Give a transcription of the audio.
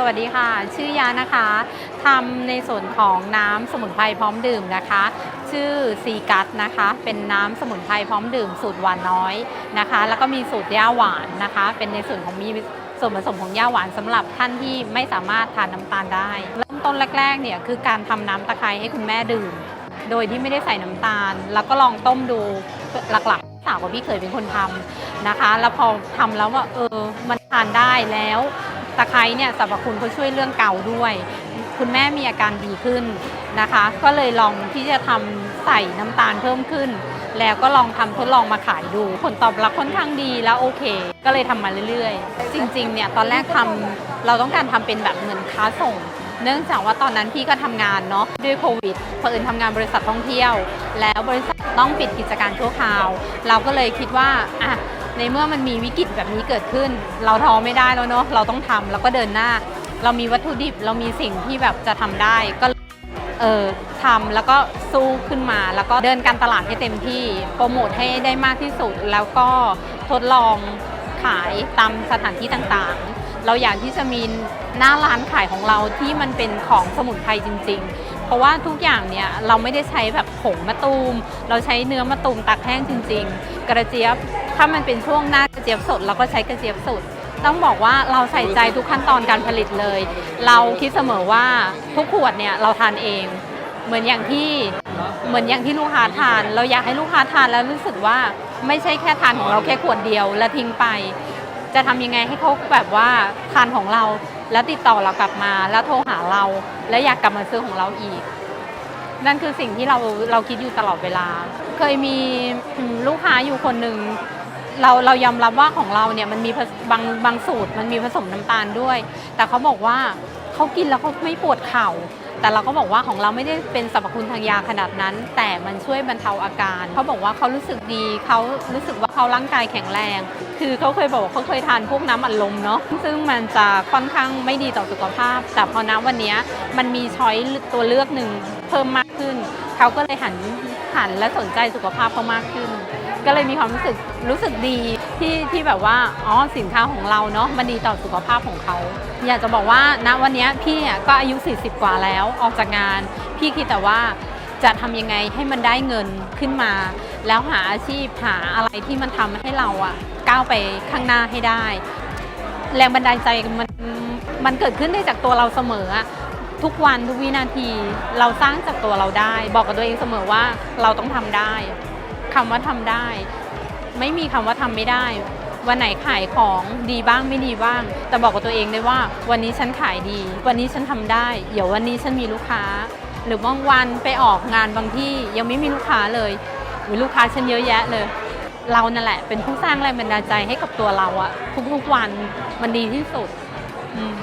สวัสดีค่ะ ชื่อยานะคะ ทำในส่วนของน้ำสมุนไพรพร้อมดื่มนะคะ ชื่อซีกัสนะคะ เป็นน้ำสมุนไพรพร้อมดื่มสูตรหวานน้อยนะคะ แล้วก็มีสูตรย่าหวานนะคะ เป็นในส่วนของมีส่วนผสมของย่าหวานสำหรับท่านที่ไม่สามารถทานน้ำตาลได้ เริ่มต้นแรกๆเนี่ยคือการทำน้ำตะไคร้ให้คุณแม่ดื่ม โดยที่ไม่ได้ใส่น้ำตาล แล้วก็ลองต้มดูหลักๆสาวกับพี่เคยเป็นคนทำนะคะ แล้วพอทำแล้วว่าเออมันทานได้แล้ว ตะไคร้เนี่ยสรรพคุณเขาช่วยเรื่องเกาด้วย คุณแม่มีอาการดีขึ้นนะคะ ก็เลยลองที่จะทำใส่น้ำตาลเพิ่มขึ้น แล้วก็ลองทำทดลองมาขายดู ผลตอบรับค่อนข้างดีแล้วโอเค ก็เลยทำมาเรื่อยๆ จริงๆเนี่ยตอนแรกทำเราต้องการทำเป็นแบบเหมือนค้าส่งเนื่องจากว่าตอนนั้นพี่ก็ทำงานเนาะด้วยโควิดเผอิญทำงานบริษัทท่องเที่ยว แล้วบริษัทต้องปิดกิจการชั่วคราว เราก็เลยคิดว่าอะ ในเมื่อมันมีวิกฤตแบบนี้เกิดขึ้น เราท้อไม่ได้แล้วเนาะเราต้องทำแล้วก็เดินหน้า เรามีวัตถุดิบเรามีสิ่งที่แบบจะทำได้ก็เออทำแล้วก็สู้ขึ้นมา แล้วก็เดินการตลาดให้เต็มที่โปรโมทให้ได้มากที่สุด แล้วก็ทดลองขายตามสถานที่ต่างๆ เราอยากที่จะมีหน้าร้านขายของเราที่มันเป็นของสมุนไพรจริง ๆ เพราะว่าทุกอย่างเนี่ยเราไม่ได้ใช้แบบผงมะตูม เราใช้เนื้อมะตูมตักแห้งจริง ๆ กระเจี๊ยบ ถ้ามันเป็นช่วงหน้ากระเจี๊ยบสดเราก็ใช้กระเจี๊ยบสด ต้องบอกว่าเราใส่ใจทุกขั้นตอนการผลิตเลย เราคิดเสมอว่าทุกขวดเนี่ยเราทานเอง เหมือนอย่างที่เหมือนอย่างที่ลูกค้าทาน เราอยากให้ลูกค้าทานแล้วรู้สึกว่าไม่ใช่แค่ทานของเราแค่ขวดเดียวแล้วทิ้งไป จะทำยังไงให้เขาแบบว่าทานของเราแล้วติดต่อเรากลับมาแล้วโทรหาเรา แล้วอยากกลับมาซื้อของเราอีก นั่นคือสิ่งที่เราเราคิดอยู่ตลอดเวลา เคยมีลูกค้าอยู่คนหนึ่ง เราเรายอมรับว่าของเราเนี่ยมันมีบางบางสูตรมันมีผสมน้ำตาลด้วย แต่เขาบอกว่าเขากินแล้วเขาไม่ปวดเข่า แต่เราก็บอกว่าของเราไม่ได้เป็นสรรพคุณทางยาขนาดนั้น แต่มันช่วยบรรเทาอาการเขาบอกว่าเขารู้สึกดีเขารู้สึกว่าเขาร่างกายแข็งแรง คือเขาเคยบอกว่าเขาเคยทานพวกน้ำอัดลมเนาะซึ่งมันจะค่อนข้างไม่ดีต่อสุขภาพ แต่พอน้ำวันนี้มันมีช้อยตัวเลือกหนึ่งเพิ่มมากขึ้นเขาก็เลยหันหันและสนใจสุขภาพเขามากขึ้น ก็เลยมีความรู้สึกรู้สึกดีที่ที่แบบว่าอ๋อสินค้าของเราเนาะมันดีต่อสุขภาพของเขา อยากจะบอกว่าณวันนี้พี่อะก็อายุ 40 กว่าแล้วออกจากงาน พี่คิดแต่ว่าจะทำยังไงให้มันได้เงินขึ้นมา แล้วหาอาชีพหาอะไรที่มันทำให้เราอะก้าวไปข้างหน้าให้ได้ แรงบันดาลใจมันมันเกิดขึ้นได้จากตัวเราเสมอทุกวันทุกวินาทีเราสร้างจากตัวเราได้ บอกกับตัวเองเสมอว่าเราต้องทำได้ คำว่าทำได้ ไม่มีคำว่าทำไม่ได้ วันไหนขายของดีบ้างไม่ดีบ้าง แต่บอกกับตัวเองได้ว่า วันนี้ฉันขายดี วันนี้ฉันทำได้ เดี๋ยววันนี้ฉันมีลูกค้า หรือบางวันไปออกงานบางที่ยังไม่มีลูกค้าเลยอุ๊ยลูกค้าฉันเยอะแยะเลย เรานั่นแหละ เป็นผู้สร้างแรงบันดาลใจให้กับตัวเราอะทุกๆวันมันดีที่สุดอืม